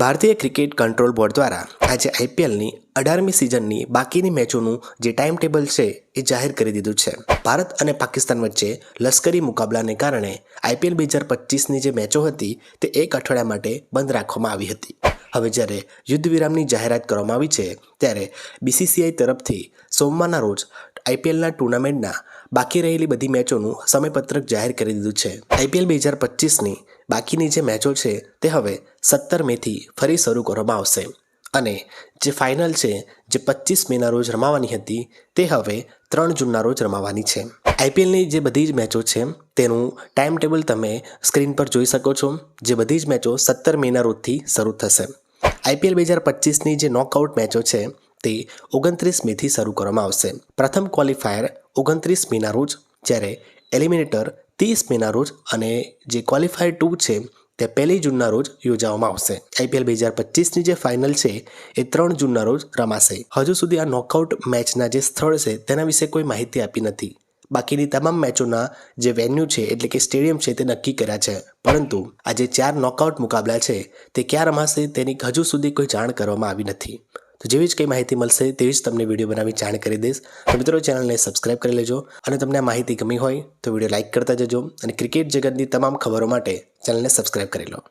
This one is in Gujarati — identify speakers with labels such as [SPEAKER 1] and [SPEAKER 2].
[SPEAKER 1] ભારતીય ક્રિકેટ કંટ્રોલ બોર્ડ દ્વારા આજે આઈપીએલની અઢારમી સિઝનની બાકીની મેચોનું જે ટાઈમ ટેબલ છે એ જાહેર કરી દીધું છે. ભારત અને પાકિસ્તાન વચ્ચે લશ્કરી મુકાબલાને કારણે આઈપીએલ બે હજાર પચીસની જે મેચો હતી તે એક અઠવાડિયા માટે બંધ રાખવામાં આવી હતી. હવે જ્યારે યુદ્ધ વિરામની જાહેરાત કરવામાં આવી છે, ત્યારે બીસીસીઆઈ તરફથી સોમવારના રોજ આઈપીએલના ટુર્નામેન્ટના બાકી રહેલી બધી મેચોનું સમયપત્રક જાહેર કરી દીધું છે. આઈપીએલ બે હજાર પચીસની બાકીની જે મેચો છે તે હવે સત્તર મેથી ફરી શરૂ કરવામાં આવશે. અને જે ફાઇનલ છે, જે પચીસ મેના રોજ રમાવાની હતી, તે હવે ત્રણ જૂનના રોજ રમાવાની છે. આઈપીએલની જે બધી જ મેચો છે, તેનું ટાઈમ ટેબલ તમે સ્ક્રીન પર જોઈ શકો છો. જે બધી જ મેચો સત્તર મેના રોજથી શરૂ થશે. આઈપીએલ બે હજાર પચીસની જે નોકઆઉટ મેચો છે, તે ઓગણત્રીસ મેથી શરૂ કરવામાં આવશે. પ્રથમ ક્વોલિફાયર ઓગણત્રીસ મેના રોજ, જ્યારે એલિમિનેટર ત્રીસ મેના રોજ અને જે ક્વોલિફાય ટુ છે, તે પહેલી જૂનના રોજ યોજવામાં આવશે. આઈપીએલ બે હજાર પચીસની જે ફાઇનલ છે, એ ત્રણ જૂનના રોજ રમાશે. હજુ સુધી આ નોકઆઉટ મેચના જે સ્થળ છે, તેના વિશે કોઈ માહિતી આપી નથી. બાકીની તમામ મેચોના જે વેન્યુ છે, એટલે કે સ્ટેડિયમ છે, તે નક્કી કર્યા છે. પરંતુ આ જે ચાર નોકઆઉટ મુકાબલા છે, તે ક્યાં રમાશે તેની હજુ સુધી કોઈ જાણ કરવામાં આવી નથી. તો જેવી જ કંઈ માહિતી મળશે તેવી જ તમને વીડિયો બનાવી જાણ કરી દઈશ. તો મિત્રો ચેનલને સબસ્ક્રાઇબ કરી લેજો અને તમને આ માહિતી ગમી હોય તો વીડિયો લાઇક કરતા જજો અને ક્રિકેટ જગતની તમામ ખબરો માટે ચેનલને સબસ્ક્રાઇબ કરી લો.